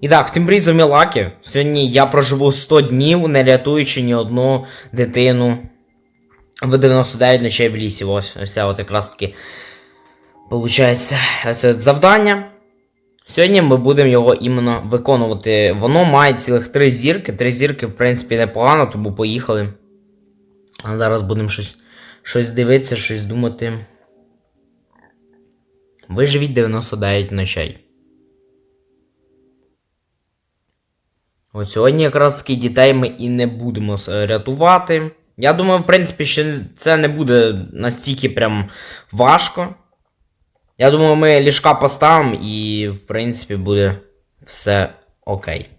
І так, всім привіт, з вами Лакі. Сьогодні я проживу 100 днів, не рятуючи ні одну дитину в 99 ночей в лісі. Ось, ось от якраз таки. Получається, ось це завдання. Сьогодні ми будемо його іменно виконувати. Воно має цілих три зірки. Три зірки, в принципі, непогано, тому поїхали. А зараз будемо щось, щось дивитися, щось думати. Виживіть 99 ночей. От сьогодні якраз таки дітей ми і не будемо рятувати. Я думаю, в принципі, що це не буде настільки прям важко. Я думаю, ми ліжка поставимо і, в принципі, буде все окей.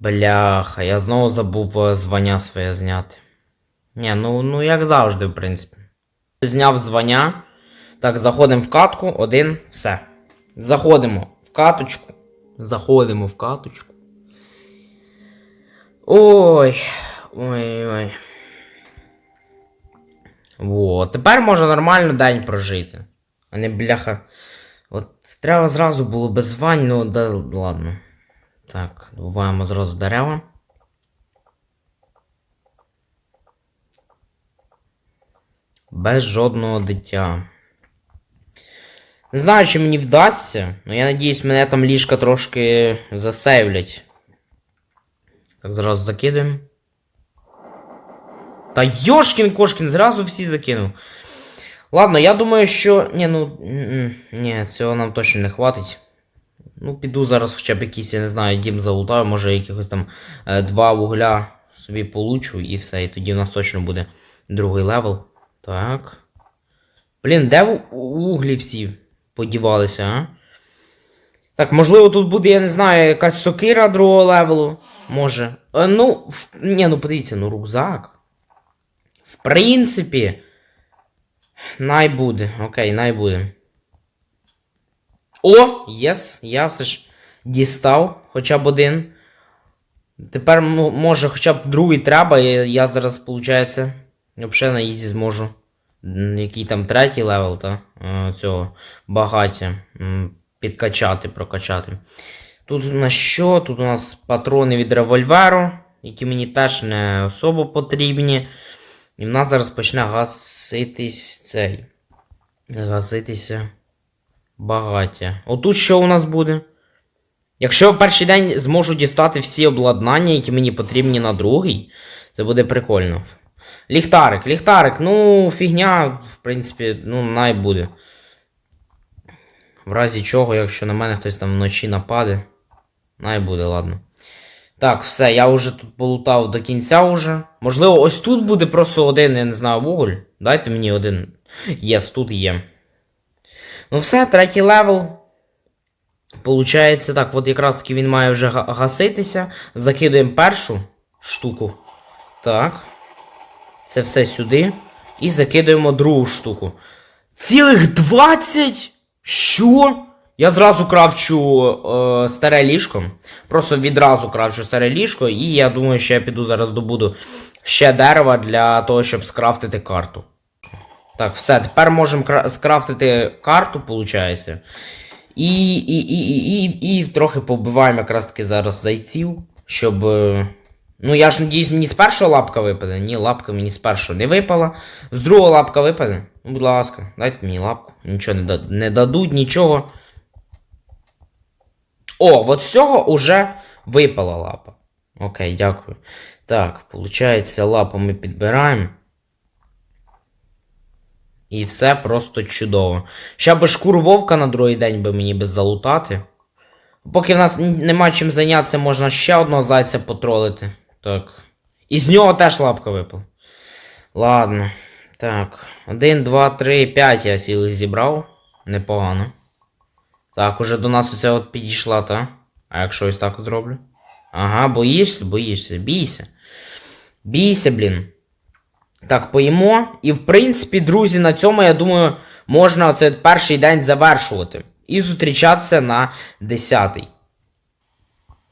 Бляха, я знову забув е, звання своє зняти. Ні, ну, ну як завжди, в принципі. Зняв звання. Так, заходимо в катку, один, все. Заходимо в каточку. Заходимо в каточку. Ой. Ой-ой. Вот. Тепер можна нормально день прожити. А не бляха. От треба зразу було без звань, ну да ладно. Так, добуваємо зразу дерева. Без жодного дитя. Не знаю, чи мені вдасться, але я надіюсь, мене там ліжка трошки засейвлять. Так, зразу закидаємо. Та Йошкін Кошкін, зразу всі закинув. Ладно, я думаю, що. Ні, ну. Ні, цього нам точно не хватить. Ну, піду зараз хоча б якийсь, я не знаю, дім залутаю, може якихось там е, два вугля собі получу і все. І тоді у нас точно буде другий левел. Так. Блін, де углі всі подівалися, а? Так, можливо, тут буде, я не знаю, якась сокира другого левелу. Може. Е, ну, в... ні, ну подивіться, ну рюкзак. В принципі. Най буде. Окей, най буде. О! Єс! Я все ж дістав хоча б один. Тепер, ну, може, хоча б другий треба, і я зараз, виходить, взагалі на ізі зможу. Який там третій левел, та? е, Цього багаття. Підкачати, прокачати. Тут у нас що? Тут у нас патрони від револьверу, які мені теж не особо потрібні. І в нас зараз почне гаситись цей. Гаситися багаття. Отут що у нас буде? Якщо в перший день зможу дістати всі обладнання, які мені потрібні на другий, це буде прикольно. Ліхтарик, ліхтарик, ну, фігня, в принципі, ну, най буде. В разі чого, якщо на мене хтось там вночі нападе, най буде, ладно. Так, все, я вже тут полутав до кінця уже. Можливо, ось тут буде просто один, я не знаю, вуголь. Дайте мені один. Єс, тут є. Ну все, третій левел. Получається так, от якраз таки він має вже гаситися. Закидуємо першу штуку. Так. Це все сюди. І закидуємо другу штуку. Цілих 20? Що? Я зразу кравчу е, старе ліжко. Просто відразу кравчу старе ліжко, і я думаю, що я піду зараз добуду ще дерева для того, щоб скрафтити карту. Так, все, тепер можемо скрафтити карту, виходить. І, і, і, і, і, і трохи побиваємо якраз таки зараз зайців, щоб. Ну, я ж надіюсь, мені з першого лапка випаде. Ні, лапка мені з першого не випала. З другого лапка випаде. Ну, будь ласка, дайте мені лапку. Нічого не, да- не дадуть, нічого. О, от з цього уже випала лапа. Окей, дякую. Так, виходить, лапу ми підбираємо. І все просто чудово. Ще би шкуру вовка на другий день би мені би залутати. Поки в нас нема чим зайнятися, можна ще одного зайця потролити. Так. І з нього теж лапка випала. Ладно. Так. Один, два, три, п'ять я цілих зібрав. Непогано. Так, уже до нас оця от підійшла, та? А якщо ось так зроблю? Ага, боїшся, боїшся, бійся. Бійся, блін. Так, поїмо. І в принципі, друзі, на цьому, я думаю, можна цей перший день завершувати. І зустрічатися на 10-й.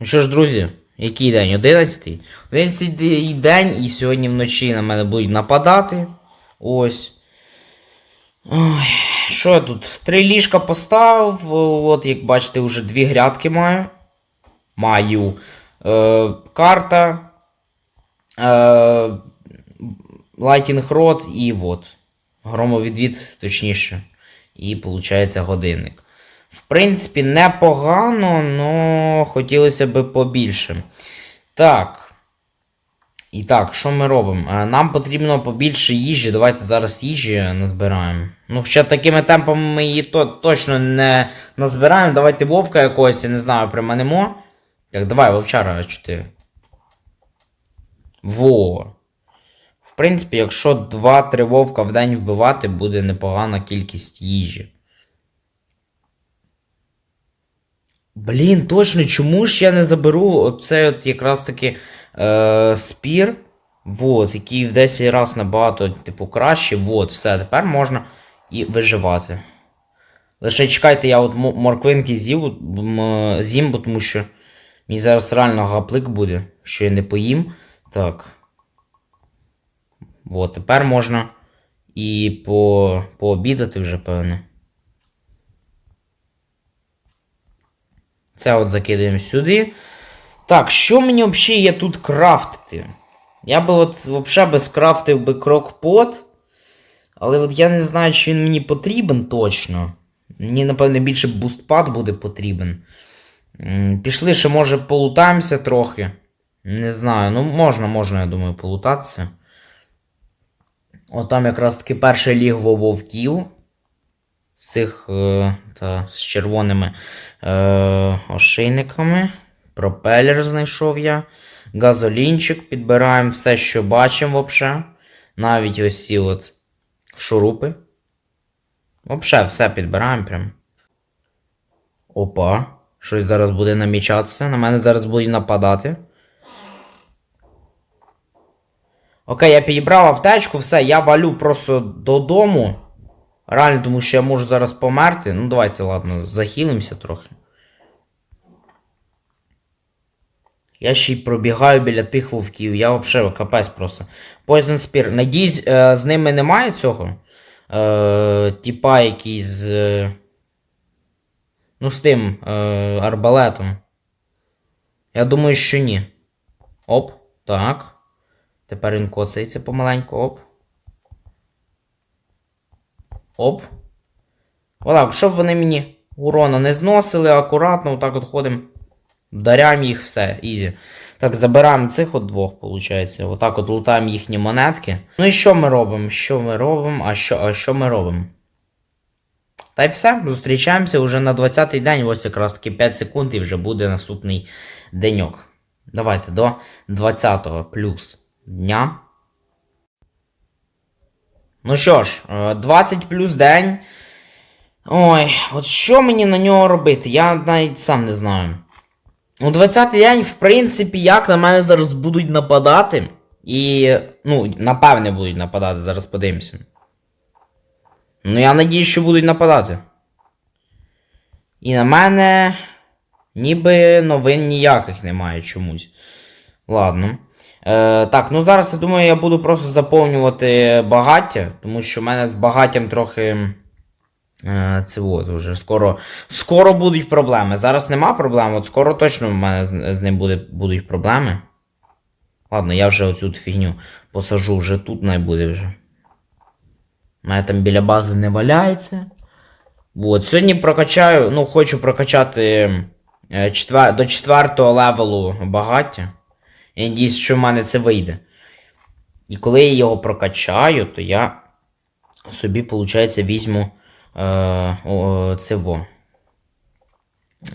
Ну що ж, друзі, який день? 11-й? 11-й день, і сьогодні вночі на мене будуть нападати. Ось. Ой, що я тут? Три ліжка поставив. От, як бачите, вже дві грядки маю. Маю. Е, карта. Е, Lighting Rod і от. Громовідвід, точніше. І виходить годинник. В принципі, непогано, але хотілося б побільше. Так. І так, що ми робимо? Е, Нам потрібно побільше їжі. Давайте зараз їжі назбираємо. Ну, ще такими темпами ми її то, точно не назбираємо. Давайте вовка якогось, я не знаю, приманемо. Так, давай, вовчара 4. Во. В принципі, якщо 2-3 вовка в день вбивати, буде непогана кількість їжі. Блін, точно, чому ж я не заберу оцей от якраз таки е, спір, вот, який в 10 разів набагато, типу, краще. Вот, все, тепер можна і виживати. Лише чекайте, я от морквинки з'їв, з'їм, бо тому що мені зараз реально гаплик буде, що я не поїм. Так. От, тепер можна і по, пообідати вже, певне. Це от закидаємо сюди. Так, що мені взагалі є тут крафтити? Я би от взагалі скрафтив би крокпот. Але от я не знаю, чи він мені потрібен точно. Мені, напевне, більше бустпад буде потрібен. Пішли ще, може, полутаємося трохи. Не знаю, ну можна, можна, я думаю, полутатися. От там якраз таки перше лігво вовків. З цих е, та, з червоними е, ошейниками. Пропелер знайшов я. Газолінчик підбираємо все, що бачимо взагалі. Навіть ось ці от шурупи. Взагалі, все підбираємо прям. Опа. Щось зараз буде намічатися. На мене зараз будуть нападати. Окей, я підібрав аптечку, все, я валю просто додому. Реально, тому що я можу зараз померти. Ну, давайте, ладно, захилимося трохи. Я ще й пробігаю біля тих вовків. Я взагалі капець просто. Poison Spear. Надіюсь, е, з ними немає цього. Е, типа якийсь з. е, Ну, з тим е, арбалетом. Я думаю, що ні. Оп, так. Тепер він коцається помаленьку, оп. Оп. Отак, щоб вони мені урона не зносили, акуратно, отак от ходимо. Вдаряємо їх, все, ізі. Так, забираємо цих от двох, виходить. Отак от лутаємо їхні монетки. Ну і що ми робимо? Що ми робимо? А що, а що ми робимо? Та й все, зустрічаємося вже на 20-й день, ось якраз таки 5 секунд і вже буде наступний деньок. Давайте до 20-го плюс дня. Ну що ж, е, 20 плюс день. Ой, от що мені на нього робити? Я навіть сам не знаю. У 20-й день, в принципі, як на мене зараз будуть нападати. І, ну, напевне будуть нападати, зараз подивимося. Ну, я надію, що будуть нападати. І на мене. Ніби новин ніяких немає чомусь. Ладно. Е, так, ну зараз я думаю, я буду просто заповнювати багаття, тому що в мене з багаттям трохи. Е, це от вже скоро. Скоро будуть проблеми. Зараз нема проблем, от скоро точно в мене з, з ним буде, будуть проблеми. Ладно, я вже оцю фігню посажу вже тут не буде вже. У мене там біля бази не валяється. От, сьогодні прокачаю, ну, хочу прокачати е, четвер... до четвертого левелу багаття. Я надіюсь, що в мене це вийде. І коли я його прокачаю, то я собі, виходить, візьму е, о, це во.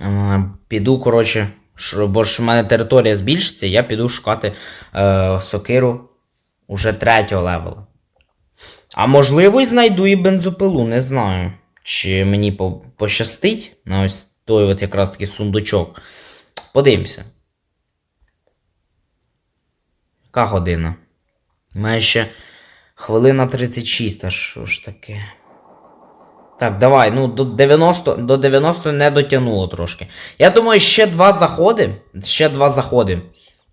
Е, піду, коротше, бо ж в мене територія збільшиться, я піду шукати е, сокиру уже третього левела. А можливо, і знайду і бензопилу, не знаю. Чи мені по- пощастить на ось той от якраз таки сундучок. Подивимося. Яка година? Має ще хвилина 36, а що ж таке? Так, давай, ну до 90, до 90 не дотягнуло трошки. Я думаю, ще два заходи. Ще два заходи.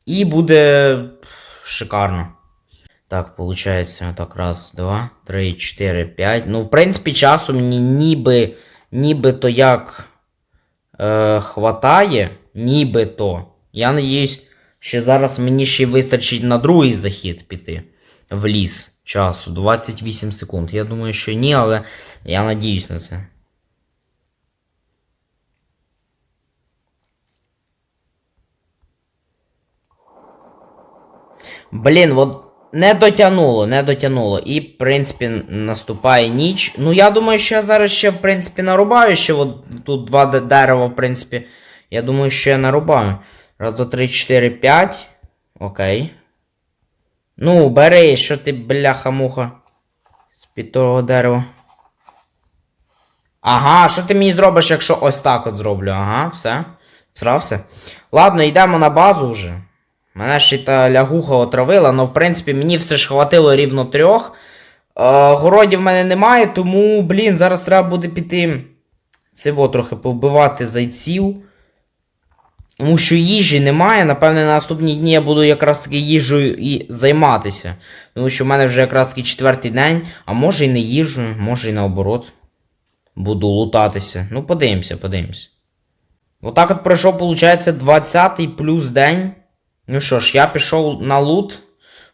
І буде шикарно. Так, виходить, так, раз, два, три, чотири, п'ять. Ну, в принципі, часу мені ніби, нібито як е, хватає, нібито. Я надіюсь, що зараз мені ще вистачить на другий захід піти в ліс часу. 28 секунд. Я думаю, що ні, але я надіюсь на це. Блін, от не дотягнуло, не дотягнуло. І, в принципі, наступає ніч. Ну, я думаю, що я зараз ще, в принципі, нарубаю. Ще от тут два де- дерева, в принципі. Я думаю, що я нарубаю. Раз, два, три, чотири, п'ять. Окей. Ну, бери, що ти, бляха-муха. З-під того дерева. Ага, що ти мені зробиш, якщо ось так от зроблю? Ага, все. Срався. Ладно, йдемо на базу вже. Мене ще та лягуха отравила, але в принципі мені все ж хватило рівно трьох. Е, городів в мене немає, тому, блін, зараз треба буде піти. Цього трохи повбивати зайців. Тому що їжі немає. Напевне, на наступні дні я буду якраз таки їжею і займатися. Тому що в мене вже якраз таки четвертий день, а може і не їжею, може і наоборот. Буду лутатися. Ну, подивимося, подивимося. Отак от пройшов, виходить, 20-й плюс день. Ну що ж, я пішов на лут.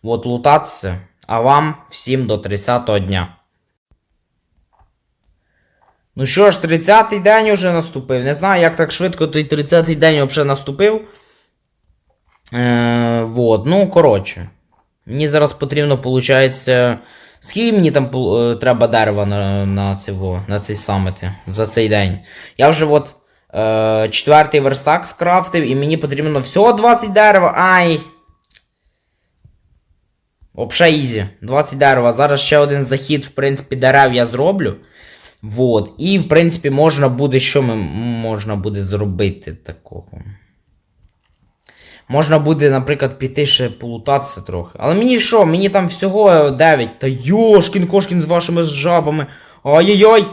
От лутатися. А вам всім до 30-го дня. Ну що ж, 30-й день уже наступив. Не знаю, як так швидко той 30-й день взагалі наступив. Е, вот, ну, коротше. Мені зараз потрібно, виходить. Скільки мені там е, треба дерева на, на, цього, на цей саміти за цей день? Я вже от е, четвертий верстак скрафтив, і мені потрібно всього 20 дерева. Ай! Вообще ізі. 20 дерева. Зараз ще один захід, в принципі, дерев я зроблю. Вот. І, в принципі, можна буде. Що ми можна буде зробити такого? Можна буде, наприклад, піти ще полутатися трохи. Але мені що, мені там всього 9. Та йошкін кошкін з вашими жабами. Ай-яй-яй!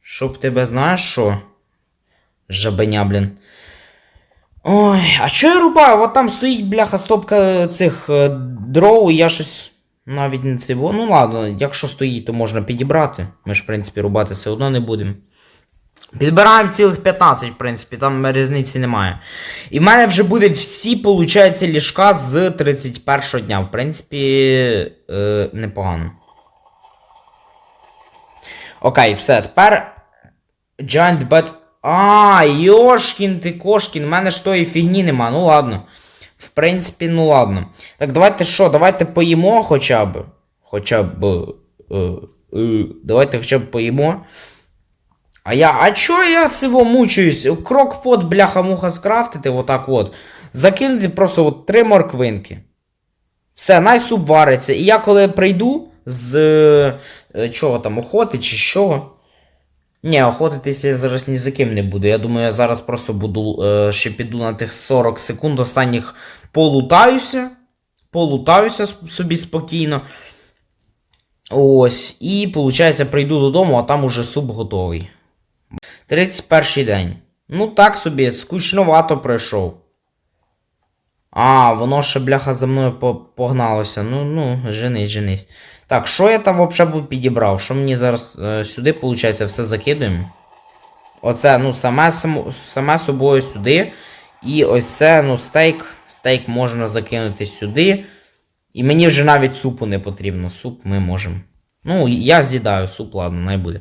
Щоб тебе знаєш що? Жабеня, блін. Ой, а що я рубаю? От там стоїть, бляха, стопка цих е, дров, і я щось навіть не цього. Ну ладно, якщо стоїть, то можна підібрати. Ми ж, в принципі, рубати все одно не будемо. Підбираємо цілих 15, в принципі, там різниці немає. І в мене вже буде всі, получається, ліжка з 31 дня. В принципі, е, непогано. Окей, все, тепер. Giant Bat. А, Йошкін ти кошкін, в мене ж тої фігні нема. Ну ладно. В принципі, ну ладно. Так, давайте що, давайте поїмо хоча б. Хоча б. Е, е, давайте хоча б поїмо. А я. А чо я цього мучаюсь? Крокпот, бляха-муха скрафтити, отак от. Закинути просто от три морквинки. Все, най суп вариться. І я коли прийду з. Е, чого там, охоти чи що. Ні, охотитися я зараз ні за ким не буду. Я думаю, я зараз просто буду е, ще піду на тих 40 секунд останніх полутаюся. Полутаюся собі спокійно. Ось. І, виходить, прийду додому, а там уже суп готовий. 31 день. Ну так собі, скучновато пройшов. А, воно ще, бляха, за мною погналося. Ну, ну, женись, женись. Так, що я там взагалі підібрав? Що мені зараз е, сюди, виходить, все закидуємо? Оце, ну, саме, саме собою сюди. І ось це, ну, стейк. Стейк можна закинути сюди. І мені вже навіть супу не потрібно. Суп ми можемо. Ну, я з'їдаю суп, ладно, най буде.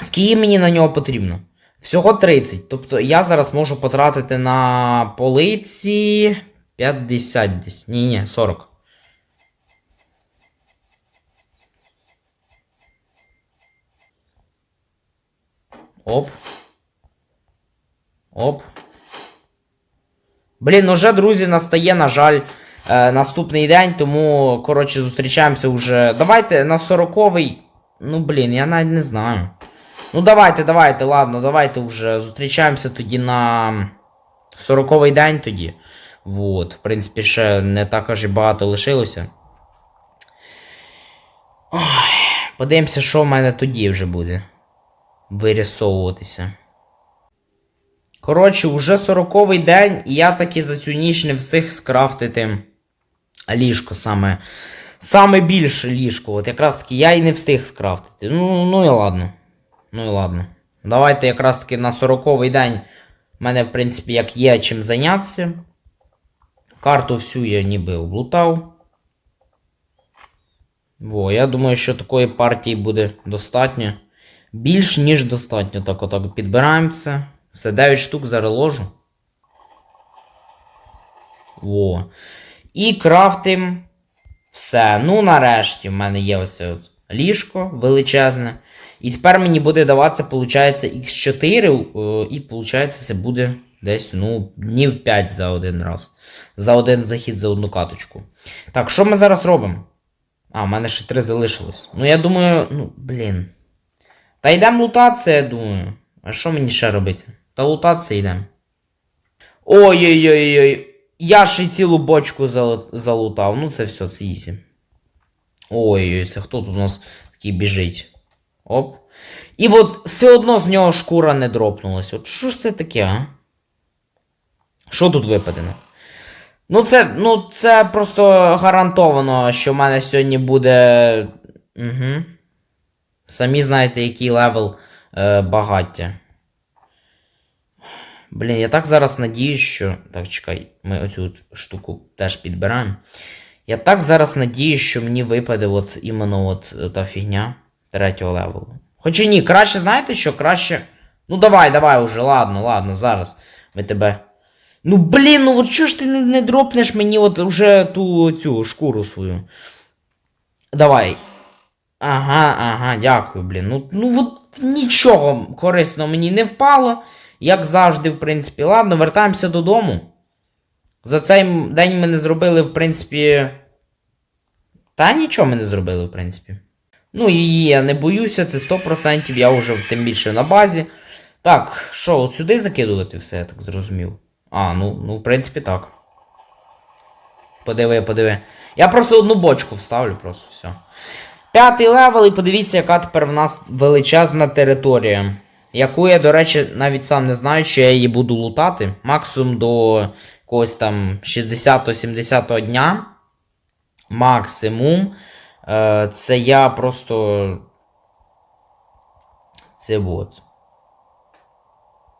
Скільки мені на нього потрібно? Всього 30. Тобто я зараз можу потратити на полиці 50 десь. Ні, ні, 40. Оп. Оп. Блін, уже, друзі, настає, на жаль, е, наступний день, тому, коротше, зустрічаємося вже. Давайте на 40-й. Ну, блін, я навіть не знаю. Ну, давайте, давайте, ладно, давайте вже зустрічаємося тоді на 40-й день тоді. Вот, в принципі, ще не так аж і багато лишилося. Ой, подивимося, що в мене тоді вже буде вирісовуватися. Коротше, уже 40-й день, і я таки за цю ніч не встиг скрафтити ліжко саме. Саме більше ліжко. От якраз таки я і не встиг скрафтити. Ну, ну і ладно. Ну і ладно. Давайте якраз таки на 40-й день в мене, в принципі, як є чим зайнятися. Карту всю я ніби облутав. Во, я думаю, що такої партії буде достатньо. Більш ніж достатньо. Так, отак підбираємо все. Все, 9 штук зараз ложу. Во. І крафтим все. Ну, нарешті, в мене є ось от ліжко величезне. І тепер мені буде даватися, виходить, X4, е, і виходить, це буде десь, ну, днів 5 за один раз. За один захід, за одну каточку. Так, що ми зараз робимо? А, в мене ще три залишилось. Ну, я думаю, ну, блін. Та йдемо лутатися, я думаю. А що мені ще робити? Та лутатися йдемо. Ой-ой-ой-ой. Я ще й цілу бочку залутав. Ну, це все, це ізі. Ой-ой, це хто тут у нас такий біжить? Оп. І от все одно з нього шкура не дропнулась. От що ж це таке, а? Що тут випадено? Ну, це, ну, це просто гарантовано, що в мене сьогодні буде. Угу. Самі знаєте, який левел е, багаття. Блін, я так зараз надіюсь, що. Так, чекай, ми оцю штуку теж підбираємо. Я так зараз надіюсь, що мені випаде от іменно от е, та фігня третього левелу. Хоча ні, краще, знаєте що? Краще. Ну давай, давай уже, ладно, ладно, зараз ми тебе. Ну блін, ну от що ж ти не, не дропнеш мені от уже ту цю шкуру свою. Давай. Ага, ага, дякую, блін. Ну, ну от нічого корисного мені не впало. Як завжди, в принципі. Ладно, вертаємося додому. За цей день ми не зробили, в принципі. Та нічого ми не зробили, в принципі. Ну, її я не боюся, це 100%, я вже тим більше на базі. Так, що, от сюди закидувати все, я так зрозумів. А, ну, ну, в принципі, так. Подиви, подиви. Я просто одну бочку вставлю, просто все. П'ятий левел, і подивіться, яка тепер в нас величезна територія. Яку я, до речі, навіть сам не знаю, чи я її буду лутати. Максимум до якогось там 60-70 дня. Максимум. Е, це я просто. Це от.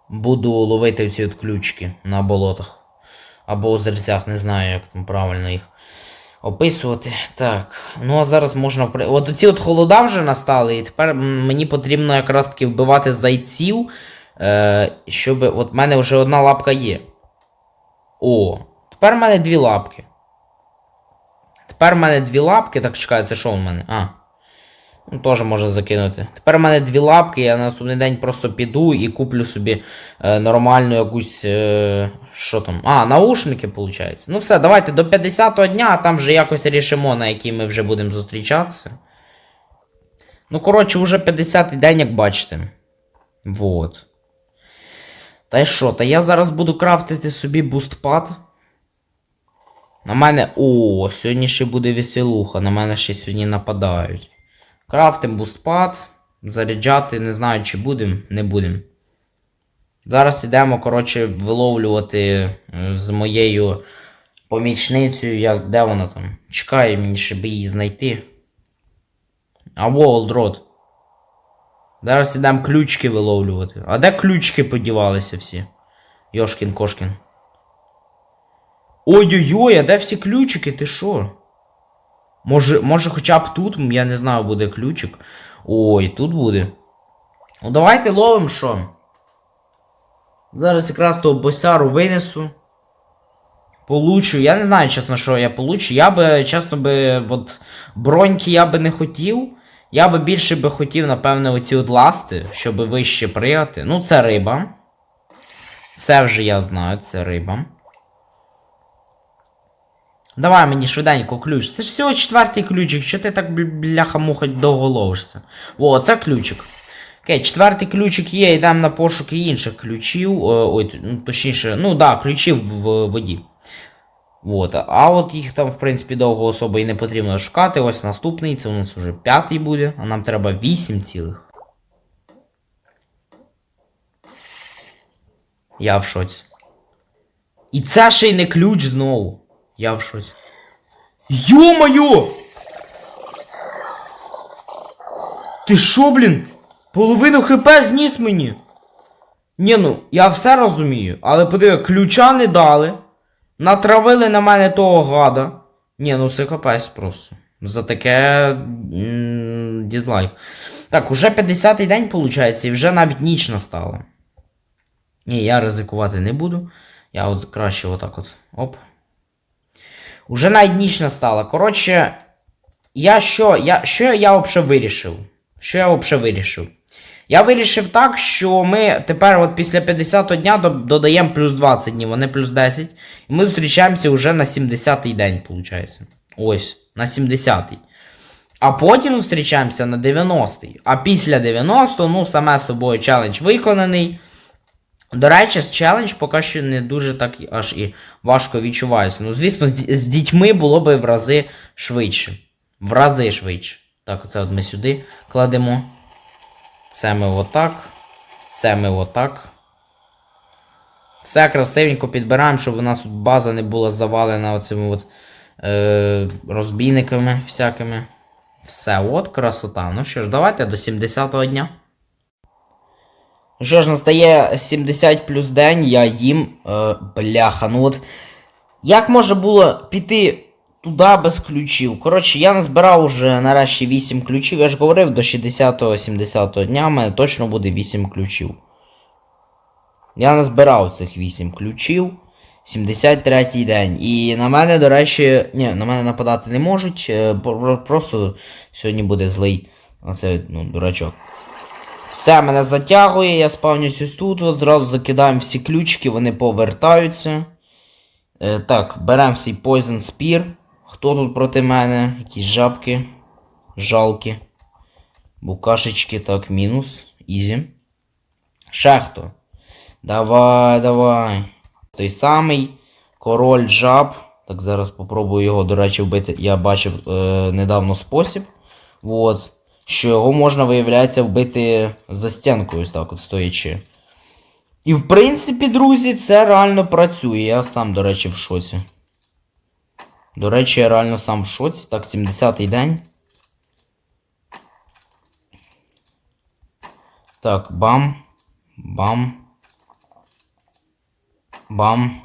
Буду ловити ці от ключики на болотах. Або озерцях, не знаю, як там правильно їх описувати. Так. Ну а зараз можна. От оці от холода вже настали, і тепер мені потрібно якраз таки вбивати зайців. Е, щоб. От в мене вже одна лапка є. О, тепер в мене дві лапки. Тепер в мене дві лапки. Так, чекай, це що в мене? А. Ну, теж можна закинути. Тепер в мене дві лапки, я на наступний день просто піду і куплю собі е, нормальну якусь. Е, що там? А, наушники, виходить. Ну все, давайте до 50-го дня, а там вже якось рішимо, на який ми вже будемо зустрічатися. Ну, коротше, вже 50-й день, як бачите. Вот. Та й що, та я зараз буду крафтити собі бустпад. На мене. О, сьогодні ще буде веселуха, на мене ще сьогодні нападають. Крафтим бустпад. Заряджати, не знаю, чи будемо, не будемо. Зараз йдемо, коротше, виловлювати е, з моєю помічницею, як, де вона там? Чекає мені, щоб її знайти. Або Олдрот. Зараз йдемо ключики виловлювати. А де ключики подівалися всі? Йошкін кошкін. Ой-ой-ой, а де всі ключики? Ти що? Може, може хоча б тут, я не знаю, буде ключик. Ой, тут буде. Ну давайте ловимо що. Зараз якраз того босяру винесу. Получу. Я не знаю, чесно, що я получу. Я би, чесно би, от броньки я би не хотів. Я би більше би хотів, напевне, оці от ласти, щоб вище пригати. Ну, це риба. Це вже я знаю, це риба. Давай мені швиденько ключ. Це ж всього четвертий ключик. Що ти так бляха-муха довго ловишся? О, це ключик. Окей, четвертий ключик є, йдемо на пошуки інших ключів. О, ой, ну, точніше, ну да, ключів в воді. От, а от їх там, в принципі, довго особо і не потрібно шукати. Ось наступний, це у нас вже п'ятий буде, а нам треба 8 цілих. Я в шоці. І це ще й не ключ знову. Я в шоці. Йо-моє! Ти що, блін? Половину хп зніс мені. Ні, ну, я все розумію, але подиви, ключа не дали. Натравили на мене того гада. Ні, ну це капець просто. За таке. дізлайк. Так, уже 50-й день, виходить, і вже навіть ніч настала. Ні, я ризикувати не буду. Я от краще отак от. Оп. Уже навіть ніч настала. Коротше, я що, я, що я взагалі вирішив? Що я взагалі вирішив? Я вирішив так, що ми тепер от після 50-го дня додаємо плюс 20 днів, вони плюс 10. І ми зустрічаємося вже на 70-й день, виходить. Ось, на 70-й. А потім зустрічаємося на 90-й. А після 90-го, ну, саме собою челендж виконаний. До речі, з челендж поки що не дуже так аж і важко відчувається. Ну, звісно, з дітьми було би в рази швидше. В рази швидше. Так, оце от ми сюди кладемо. Це ми отак. Це ми отак. Все красивенько підбираємо, щоб у нас база не була завалена оцими от, е, розбійниками всякими. Все, от красота. Ну що ж, давайте до 70-го дня. Що ж, настає 70 плюс день, я їм. Е, бляха, ну от. Як може було піти туди без ключів? Коротше, я назбирав уже нарешті 8 ключів. Я ж говорив, до 60-70 дня в мене точно буде 8 ключів. Я назбирав цих 8 ключів. 73 день. І на мене, до речі, ні, на мене нападати не можуть. е, Просто сьогодні буде злий. Оце, ну, дурачок. Все, мене затягує, я спавнюсь ось тут, от, зразу закидаємо всі ключики, вони повертаються. Е, так, беремо всій Poison Spear. Хто тут проти мене? Якісь жабки. Жалки. Букашечки, так, мінус. Ізі. Ще хто? Давай, давай. Той самий король жаб. Так, зараз попробую його, до речі, вбити. Я бачив е, недавно спосіб. От. Що його можна, виявляється, вбити за стінкою, ось так от стоячи. І в принципі, друзі, це реально працює. Я сам, до речі, в шоці. До речі, я реально сам в шоці. Так, 70-й день. Так, бам. Бам. Бам.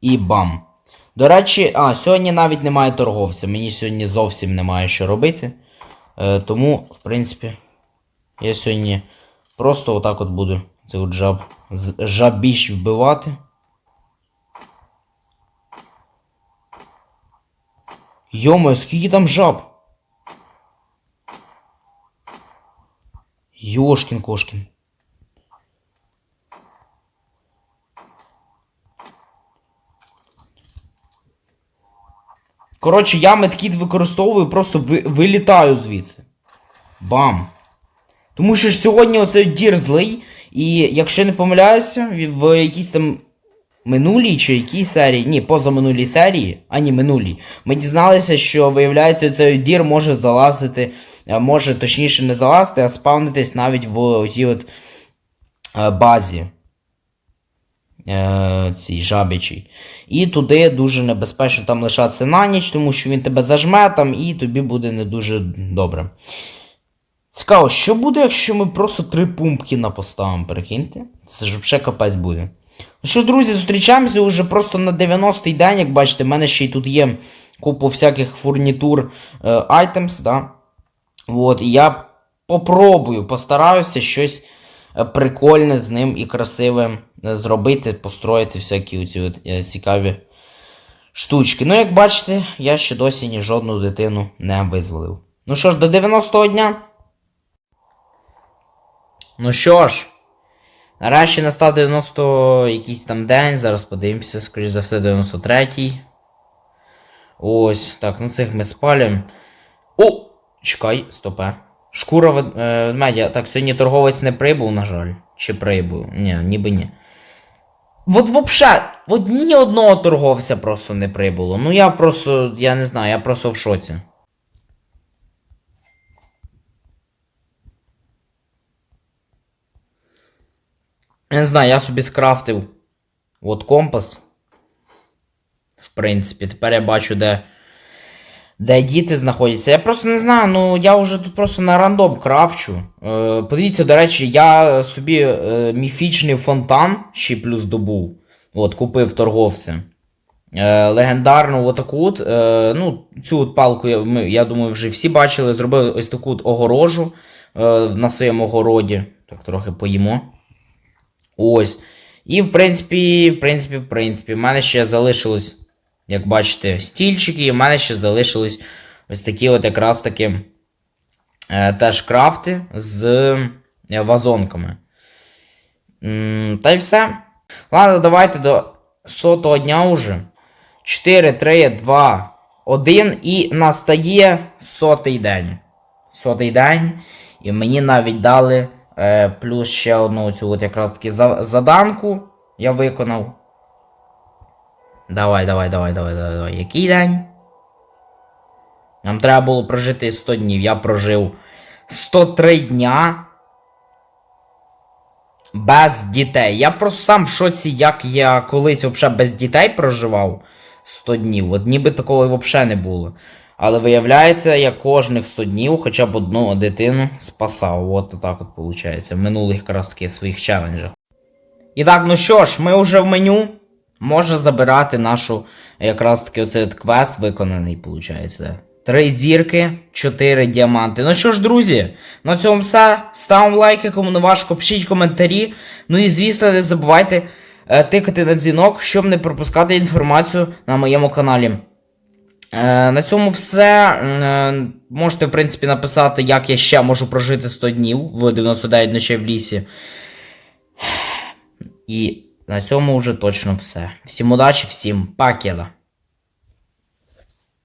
І бам. До речі, а, сьогодні навіть немає торговця. Мені сьогодні зовсім немає що робити. Е, тому, в принципі, я сьогодні просто отак от буду цих от жаб, жабіщ вбивати. Йомо, скільки там жаб? Йошкін кошкін. Коротше, я медкіт використовую, просто ви, вилітаю звідси. Бам. Тому що ж сьогодні оцей дір злий, і якщо не помиляюся, в- якійсь там минулій чи якій серії, ні, позаминулій серії, а ні, минулій, ми дізналися, що виявляється, цей дір може залазити, може точніше не залазити, а спавнитись навіть в тій от е, базі. Е, цій жабячій. І туди дуже небезпечно там лишатися на ніч, тому що він тебе зажме там і тобі буде не дуже добре. Цікаво, що буде, якщо ми просто три пумпки напоставимо, перекиньте? Це ж взагалі капець буде. Ну що ж, друзі, зустрічаємося вже просто на 90-й день, як бачите, в мене ще й тут є купу всяких фурнітур items, да? От, і я попробую, постараюся щось прикольне з ним і красиве е, зробити, построїти всякі оці от, е, цікаві штучки. Ну, як бачите, я ще досі ні жодну дитину не визволив. Ну що ж, до 90-го дня. Ну що ж, нарешті настав 90 якийсь там день, зараз подивимося, скоріш за все, 93-й. Ось, так, ну цих ми спалюємо. О! Чекай, стопе. Шкура ведмедя. Так, сьогодні торговець не прибув, на жаль. Чи прибув? Ні, ніби ні. От вообще, от ні одного торговця просто не прибуло. Ну я просто, я не знаю, я просто в шоці. Я не знаю, я собі скрафтив от компас. В принципі, тепер я бачу, де, де діти знаходяться. Я просто не знаю, ну я вже тут просто на рандом крафчу. Е, подивіться, до речі, я собі е, міфічний фонтан ще плюс добув. От, купив торговця. Е, легендарну отаку от, е, ну, цю от палку, я, ми, я думаю, вже всі бачили. Зробив ось таку от огорожу е, на своєму городі. Так, трохи поїмо. Ось. І, в принципі, в принципі, в принципі, в мене ще залишилось, як бачите, стільчики, і в мене ще залишились ось такі от якраз таки е, теж крафти з е, вазонками. Та й все. Ладно, давайте до сотого дня уже. 4, 3, 2, 1 і настає сотий день. Сотий день. І мені навіть дали е, плюс ще одну цю от якраз таки заданку. Я виконав. Давай, давай, давай, давай, давай, давай. Який день? Нам треба було прожити 100 днів. Я прожив 103 дня. Без дітей. Я просто сам в шоці, як я колись взагалі без дітей проживав 100 днів. От ніби такого взагалі не було. Але виявляється, я кожних 100 днів хоча б одну дитину спасав. От так от виходить. В минулих якраз таки своїх челенджах. І так, ну що ж, ми вже в меню. Можна забирати нашу якраз таки оцей квест виконаний, виходить. Три зірки, чотири діаманти. Ну що ж, друзі, на цьому все. Ставимо лайки, кому не важко, пишіть коментарі. Ну і звісно, не забувайте е, тикати на дзвінок, щоб не пропускати інформацію на моєму каналі. Е, на цьому все. Е, можете, в принципі, написати, як я ще можу прожити 100 днів в 99 ночей в лісі. І на цьому вже точно все. Всім удачі, всім пакета.